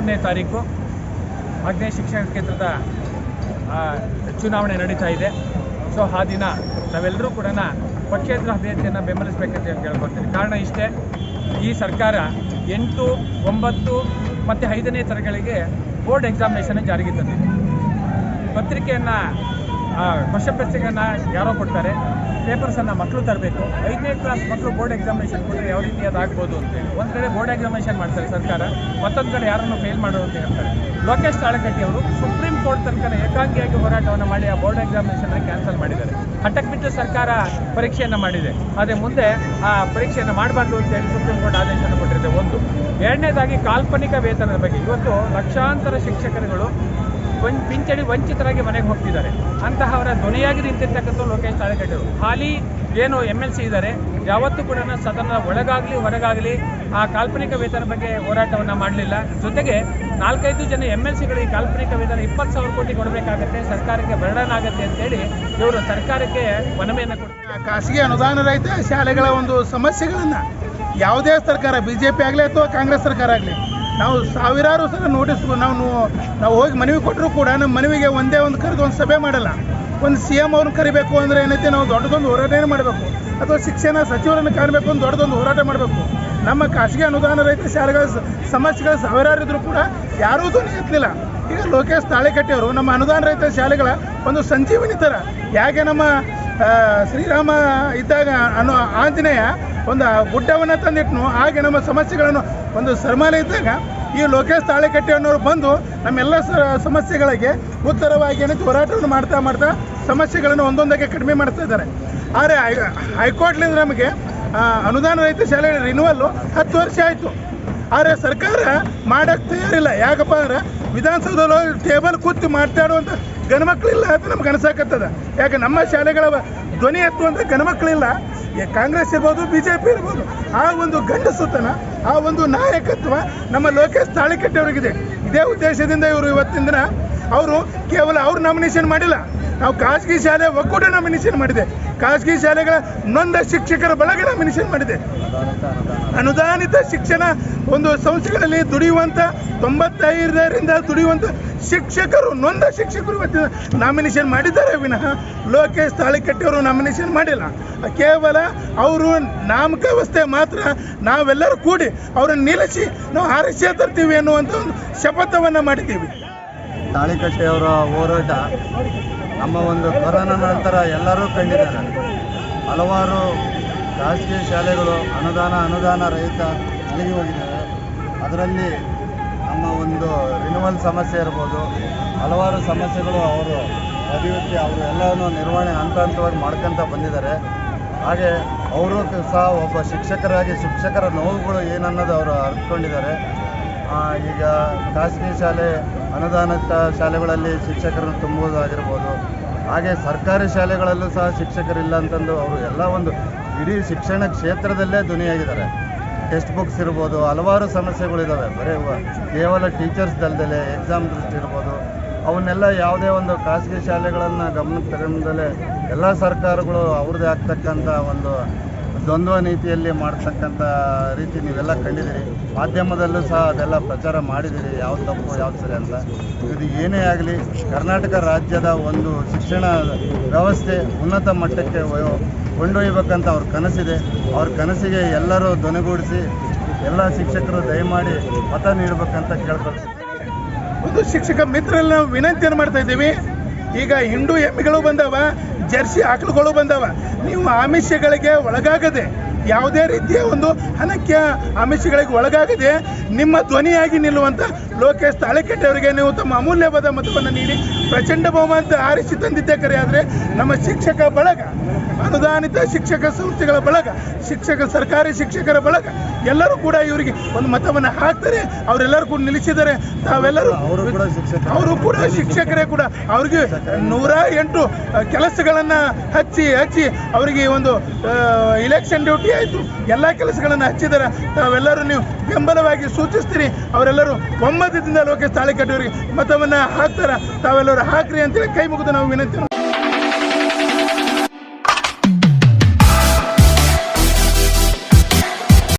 ಮೂರನೇ ತಾರೀಕು ಆಗ್ನೇಯ ಶಿಕ್ಷಣ ಆ, ಚುನಾವಣೆ ನಡೀತಾ ಇದೆ. ಸೊ ಆ ದಿನ ನಾವೆಲ್ಲರೂ ಕೂಡ ಪಕ್ಷೇತರ ಅಭ್ಯರ್ಥಿಯನ್ನು ಬೆಂಬಲಿಸಬೇಕಂತ ಹೇಳಿ ಕೇಳ್ಕೊಳ್ತೀನಿ. ಕಾರಣ ಇಷ್ಟೇ ಈ ಸರ್ಕಾರ ಎಂಟು ಒಂಬತ್ತು ಮತ್ತು ಐದನೇ ತರಗಳಿಗೆ ಬೋರ್ಡ್ ಎಕ್ಸಾಮಿನೇಷನ್ ಜಾರಿಗೆ ತಂದಿದೆ. ಪತ್ರಿಕೆಯನ್ನು ಕ್ವಶನ್ ಪತ್ರಿಕೆಯನ್ನು ಯಾರೋ ಕೊಡ್ತಾರೆ. ಪೇಪರ್ಸನ್ನು ಮಕ್ಕಳು ತರಬೇಕು. ಐದನೇ ಕ್ಲಾಸ್ ಮಕ್ಕಳು ಬೋರ್ಡ್ ಎಕ್ಸಾಮಿನೇಷನ್ ಕೊಟ್ಟರೆ ಯಾವ ರೀತಿ ಅದಾಗ್ಬೋದು ಅಂತೇಳಿ ಒಂದು ಕಡೆ ಬೋರ್ಡ್ ಎಕ್ಸಾಮಿನೇಷನ್ ಮಾಡ್ತಾರೆ ಸರ್ಕಾರ, ಮತ್ತೊಂದು ಕಡೆ ಯಾರನ್ನು ಫೇಲ್ ಮಾಡೋದು ಅಂತ ಹೇಳ್ತಾರೆ. ಲೋಕೇಶ್ ತಾಳಕಟ್ಟಿ ಅವರು ಸುಪ್ರೀಂ ಕೋರ್ಟ್ ತನಕ ಏಕಾಂಗಿಯಾಗಿ ಹೋರಾಟವನ್ನು ಮಾಡಿ ಆ ಬೋರ್ಡ್ ಎಕ್ಸಾಮಿನೇಷನ್ನ ಕ್ಯಾನ್ಸಲ್ ಮಾಡಿದ್ದಾರೆ. ಹಠಕ್ಕೆ ಬಿಟ್ಟು ಸರ್ಕಾರ ಪರೀಕ್ಷೆಯನ್ನು ಮಾಡಿದೆ. ಆದರೆ ಮುಂದೆ ಆ ಪರೀಕ್ಷೆಯನ್ನು ಮಾಡಬಾರ್ದು ಅಂತ ಹೇಳಿ ಸುಪ್ರೀಂ ಕೋರ್ಟ್ ಆದೇಶವನ್ನು ಕೊಟ್ಟಿದೆ ಒಂದು. ಎರಡನೇದಾಗಿ ಕಾಲ್ಪನಿಕ ವೇತನದ ಬಗ್ಗೆ. ಇವತ್ತು ಲಕ್ಷಾಂತರ ಶಿಕ್ಷಕರುಗಳು ಪಿಂಚಣಿ ವಂಚಿತರಾಗಿ ಮನೆಗೆ ಹೋಗ್ತಿದ್ದಾರೆ. ಅಂತಹವರ ಧ್ವನಿಯಾಗಿ ನಿಂತಿರ್ತಕ್ಕಂಥ ಲೋಕೇಶ್ ತಾಳೆಕಟ್ಟರು ಹಾಲಿ ಏನು ಎಂ ಎಲ್ ಸಿ ಇದ್ದಾರೆ. ಯಾವತ್ತೂ ಕೂಡ ಸದನದ ಒಳಗಾಗಲಿ, ಹೊರಗಾಗಲಿ ಆ ಕಾಲ್ಪನಿಕ ವೇತನ ಬಗ್ಗೆ ಹೋರಾಟವನ್ನು ಮಾಡಲಿಲ್ಲ. ಜೊತೆಗೆ ನಾಲ್ಕೈದು ಜನ ಎಂ ಎಲ್ ಸಿಗಳಿಗೆ ಕಾಲ್ಪನಿಕ ವೇತನ ಇಪ್ಪತ್ತು ಸಾವಿರ ಕೋಟಿ ಕೊಡಬೇಕಾಗತ್ತೆ. ಸರ್ಕಾರಕ್ಕೆ ಬರ್ಡನ್ ಆಗುತ್ತೆ ಅಂತೇಳಿ ಇವರು ಸರ್ಕಾರಕ್ಕೆ ಮನವಿಯನ್ನು ಕೊಡ್ತಾರೆ ಖಾಸಗಿ ಅನುದಾನ ರಹಿತ ಶಾಲೆಗಳ ಒಂದು ಸಮಸ್ಯೆಗಳನ್ನು ಯಾವುದೇ ಸರ್ಕಾರ ಬಿ ಜೆ ಪಿ ಆಗಲಿ ಅಥವಾ ಕಾಂಗ್ರೆಸ್ ಸರ್ಕಾರ ಆಗಲಿ ನಾವು ಸಾವಿರಾರು ಸಲ ನೋಟಿಸ್ ನಾವು ನಾವು ಹೋಗಿ ಮನವಿ ಕೊಟ್ಟರು ಕೂಡ ನಮ್ಮ ಮನವಿಗೆ ಒಂದೇ ಒಂದು ಕರೆದು ಒಂದು ಸಭೆ ಮಾಡಲ್ಲ. ಒಂದು ಸಿ ಎಂ ಅವ್ರನ್ನ ಕರಿಬೇಕು ಅಂದರೆ ಏನೈತೆ ನಾವು ದೊಡ್ಡದೊಂದು ಹೋರಾಟ ಮಾಡಬೇಕು. ಅಥವಾ ಶಿಕ್ಷಣ ಸಚಿವರನ್ನು ಕಾಣಬೇಕು ಅಂತ ದೊಡ್ಡದೊಂದು ಹೋರಾಟ ಮಾಡಬೇಕು. ನಮ್ಮ ಖಾಸಗಿ ಅನುದಾನ ರೈತ ಶಾಲೆಗಳ ಸಮಸ್ಯೆಗಳು ಸಾವಿರಾರು ಇದ್ರೂ ಕೂಡ ಯಾರೂ ಧ್ವನಿ ಎತ್ತಲಿಲ್ಲ. ಈಗ ಲೋಕೇಶ್ ತಾಳೆಕಟ್ಟಿಯವರು ನಮ್ಮ ಅನುದಾನ ರಹಿತ ಶಾಲೆಗಳ ಒಂದು ಸಂಜೀವಿನಿ ಥರ. ಯಾಕೆ ನಮ್ಮ ಶ್ರೀರಾಮ ಇದ್ದಾಗ ಅನ್ನೋ ಆಂಜನೇಯ ಒಂದು ಗುಡ್ಡವನ್ನು ತಂದಿಟ್ನು, ಹಾಗೆ ನಮ್ಮ ಸಮಸ್ಯೆಗಳನ್ನು ಒಂದು ಸರ್ಮಾಲೆ ಇದ್ದಾಗ ಈ ಲೋಕೇಶ್ ತಾಳೆಕಟ್ಟೆ ಅನ್ನೋರು ಬಂದು ನಮ್ಮೆಲ್ಲ ಸಮಸ್ಯೆಗಳಿಗೆ ಉತ್ತರವಾಗಿ ಏನಿದೆ ಹೋರಾಟವನ್ನು ಮಾಡ್ತಾ ಮಾಡ್ತಾ ಸಮಸ್ಯೆಗಳನ್ನು ಒಂದೊಂದಕ್ಕೆ ಕಡಿಮೆ ಮಾಡ್ತಾ ಇದ್ದಾರೆ. ಆದರೆ ಹೈಕೋರ್ಟ್ಲಿಂದ ನಮಗೆ ಅನುದಾನ ರಹಿತ ಶಾಲೆ ರಿನ್ಯೂವಲ್ಲು ಹತ್ತು ವರ್ಷ ಆಯಿತು. ಆದರೆ ಸರ್ಕಾರ ಮಾಡಕ್ಕೆ ತಯಾರಿಲ್ಲ. ಯಾಕಪ್ಪ ಅಂದ್ರೆ ವಿಧಾನಸೌಧದಲ್ಲಿ ಟೇಬಲ್ ಕೂತು ಮಾತಾಡುವಂಥ ಗಣಮಕ್ಕಳಿಲ್ಲ ಅಂತ ನಮ್ಗೆ ಅನ್ಸಾಕತ್ತದ. ಯಾಕೆ ನಮ್ಮ ಶಾಲೆಗಳ ಧ್ವನಿ ಎತ್ತುವಂಥ ಗಣಮಕ್ಕಳಿಲ್ಲ ಕಾಂಗ್ರೆಸ್ ಇರ್ಬೋದು ಬಿ ಜೆ ಪಿ ಇರ್ಬೋದು, ಆ ಒಂದು ಗಂಡಸುತನ, ಆ ಒಂದು ನಾಯಕತ್ವ ನಮ್ಮ ಲೋಕೇಶ್ ತಾಳಿಕಟ್ಟೆಯವರಿಗಿದೆ ಇದೇ ಉದ್ದೇಶದಿಂದ ಇವರು ಇವತ್ತಿನ ದಿನ ಅವರು ಕೇವಲ ಅವ್ರು ನಾಮಿನೇಷನ್ ಮಾಡಿಲ್ಲ. ನಾವು ಖಾಸಗಿ ಶಾಲೆ ಒಕ್ಕೂಟ ನಾಮಿನೇಷನ್ ಮಾಡಿದೆ. ಖಾಸಗಿ ಶಾಲೆಗಳ ನೊಂದ ಶಿಕ್ಷಕರ ಬಳಗ ನಾಮಿನೇಷನ್ ಮಾಡಿದೆ. ಅನುದಾನಿತ ಶಿಕ್ಷಣ ಒಂದು ಸಂಸ್ಥೆಗಳಲ್ಲಿ ದುಡಿಯುವಂಥ ತೊಂಬತ್ತೈದರಿಂದ ದುಡಿಯುವಂಥ ಶಿಕ್ಷಕರು, ನೊಂದ ಶಿಕ್ಷಕರು ನಾಮಿನೇಷನ್ ಮಾಡಿದ್ದಾರೆ ವಿನಃ ಲೋಕೇಶ್ ತಾಳಿಕಟ್ಟಿಯವರು ನಾಮಿನೇಷನ್ ಮಾಡಿಲ್ಲ. ಕೇವಲ ಅವರು ನಾಮಕಾವಸ್ಥೆ ಮಾತ್ರ ನಾವೆಲ್ಲರೂ ಕೂಡಿ ಅವರನ್ನು ನಿಲ್ಲಿಸಿ ನಾವು ಆರಸ್ಯ ತರ್ತೀವಿ ಅನ್ನುವಂಥ ಒಂದು ಶಪಥವನ್ನು ಮಾಡಿದ್ದೀವಿ. ತಾಳಿಕಟ್ಟೆಯವರ ಹೋರಾಟ ನಮ್ಮ ಒಂದು ಕೊರೋನಾ ನಂತರ ಎಲ್ಲರೂ ಕಂಡಿದ್ದಾರೆ. ಹಲವಾರು ಖಾಸಗಿ ಶಾಲೆಗಳು ಅನುದಾನ ಅನುದಾನ ರಹಿತ ಅಲ್ಲಿಗೆ ಹೋಗಿದ್ದಾರೆ. ಅದರಲ್ಲಿ ನಮ್ಮ ಒಂದು ರಿನ್ಯೂವಲ್ ಸಮಸ್ಯೆ ಇರ್ಬೋದು. ಹಲವಾರು ಸಮಸ್ಯೆಗಳು ಅವರು ಅಭಿವೃದ್ಧಿ, ಅವರು ಎಲ್ಲವನ್ನು ನಿರ್ವಹಣೆ ಹಂತ ಹಂತವಾಗಿ ಮಾಡ್ಕೊತ ಬಂದಿದ್ದಾರೆ. ಹಾಗೆ ಅವರು ಸಹ ಒಬ್ಬ ಶಿಕ್ಷಕರಾಗಿ, ಶಿಕ್ಷಕರ ನೋವುಗಳು ಏನನ್ನೋದು ಅವರು ಅರ್ಥಕೊಂಡಿದ್ದಾರೆ ಈಗ ಖಾಸಗಿ ಶಾಲೆ ಅನುದಾನಿತ ಶಾಲೆಗಳಲ್ಲಿ ಶಿಕ್ಷಕರನ್ನು ತುಂಬುವುದಾಗಿರ್ಬೋದು ಹಾಗೆ ಸರ್ಕಾರಿ ಶಾಲೆಗಳಲ್ಲೂ ಸಹ ಶಿಕ್ಷಕರಿಲ್ಲ ಅಂತಂದು ಅವರು ಎಲ್ಲ ಒಂದು ಇಡೀ ಶಿಕ್ಷಣ ಕ್ಷೇತ್ರದಲ್ಲೇ ಧ್ವನಿಯಾಗಿದ್ದಾರೆ. ಟೆಕ್ಸ್ಟ್ ಬುಕ್ಸ್ ಇರ್ಬೋದು, ಹಲವಾರು ಸಮಸ್ಯೆಗಳಿದ್ದಾವೆ ಬರೀ ಕೇವಲ ಟೀಚರ್ಸ್ ದಲ್ದಲೆ ಎಕ್ಸಾಮ್ ದೃಷ್ಟಿ ಇರ್ಬೋದು. ಅವನ್ನೆಲ್ಲ ಯಾವುದೇ ಒಂದು ಖಾಸಗಿ ಶಾಲೆಗಳನ್ನು ಗಮನಕ್ಕೆ ತಗೊಂಡಲೇ ಎಲ್ಲ ಸರ್ಕಾರಗಳು ಅವ್ರದ್ದೇ ಆಗ್ತಕ್ಕಂಥ ಒಂದು ದ್ವಂದ್ವ ನೀತಿಯಲ್ಲಿ ಮಾಡ್ತಕ್ಕಂಥ ರೀತಿ ನೀವೆಲ್ಲ ಕಂಡಿದ್ದೀರಿ. ಮಾಧ್ಯಮದಲ್ಲೂ ಸಹ ಅದೆಲ್ಲ ಪ್ರಚಾರ ಮಾಡಿದ್ದೀರಿ. ಯಾವ್ದು ತಪ್ಪು, ಯಾವ್ದು ಸರಿ ಅಂತ. ಇದು ಏನೇ ಆಗಲಿ, ಕರ್ನಾಟಕ ರಾಜ್ಯದ ಒಂದು ಶಿಕ್ಷಣ ವ್ಯವಸ್ಥೆ ಉನ್ನತ ಮಟ್ಟಕ್ಕೆ ಕೊಂಡೊಯ್ಯಬೇಕಂತ ಅವ್ರ ಕನಸಿದೆ. ಅವ್ರ ಕನಸಿಗೆ ಎಲ್ಲರೂ ಧ್ವನಿಗೂಡಿಸಿ, ಎಲ್ಲ ಶಿಕ್ಷಕರು ದಯಮಾಡಿ ಮತ ನೀಡಬೇಕಂತ ಕೇಳ್ಕೊಳ್ತೀನಿ. ಒಂದು ಶಿಕ್ಷಕ ಮಿತ್ರರಲ್ಲಿ ನಾವು ವಿನಂತಿಯನ್ನು ಮಾಡ್ತಾ ಇದ್ದೀವಿ. ಈಗ ಹಿಂಡು ಎಮ್ಮೆಗಳು ಬಂದವ, ಜರ್ಸಿ ಆಕಳುಗಳು ಬಂದವ. ನೀವು ಆಮಿಷಗಳಿಗೆ ಒಳಗಾಗದೆ ಯಾವುದೇ ರೀತಿಯ ಒಂದು ಹಣಕ್ಕೆ ಆಮಿಷಗಳಿಗೆ ಒಳಗಾಗದೆ ನಿಮ್ಮ ಧ್ವನಿಯಾಗಿ ನಿಲ್ಲುವಂಥ ಲೋಕೇಶ್ ತಾಳೆಕಟ್ಟೆ ಅವರಿಗೆ ನೀವು ತಮ್ಮ ಅಮೂಲ್ಯವಾದ ಮತವನ್ನು ನೀಡಿ ಪ್ರಚಂಡ ಬಹುಮತ ಆರಿಸಿ ತಂದಿದ್ದೇ ಕರೆ. ಆದರೆ ನಮ್ಮ ಶಿಕ್ಷಕ ಬಳಗ ಅನುದಾನಿತ ಶಿಕ್ಷಕ ಸಂಸ್ಥೆಗಳ ಬಳಗ ಶಿಕ್ಷಕ ಸರ್ಕಾರಿ ಶಿಕ್ಷಕರ ಬಳಗ ಎಲ್ಲರೂ ಕೂಡ ಇವರಿಗೆ ಒಂದು ಮತವನ್ನು ಹಾಕ್ತಾರೆ. ಅವರೆಲ್ಲರೂ ಕೂಡ ನಿಲ್ಲಿಸಿದ್ದಾರೆ. ತಾವೆಲ್ಲರೂ ಅವರು ಕೂಡ ಶಿಕ್ಷಕರು. ಅವರು ಕೂಡ ಶಿಕ್ಷಕರೇ ಕೂಡ. ಅವ್ರಿಗೆ ನೂರ ಎಂಟು ಕೆಲಸಗಳನ್ನು ಹಚ್ಚಿ ಹಚ್ಚಿ ಅವರಿಗೆ ಒಂದು ಇಲೆಕ್ಷನ್ ಡ್ಯೂಟಿ ಆಯಿತು. ಎಲ್ಲ ಕೆಲಸಗಳನ್ನು ಹಚ್ಚಿದ್ದಾರೆ. ತಾವೆಲ್ಲರೂ ನೀವು ಬೆಂಬಲವಾಗಿ ಸೂಚಿಸ್ತೀರಿ. ಅವರೆಲ್ಲರೂ ಒಮ್ಮತದಿಂದ ಲೋಕೇಶ್ ತಾಳಿಕಟ್ಟವರಿಗೆ ಮತವನ್ನು ಹಾಕ್ತಾರೆ? ತಾವೆಲ್ಲರೂ ಹಾಕ್ರಿ ಅಂತೇಳಿ ಕೈ ಮುಗಿದು ನಾವು ವಿನಂತಿ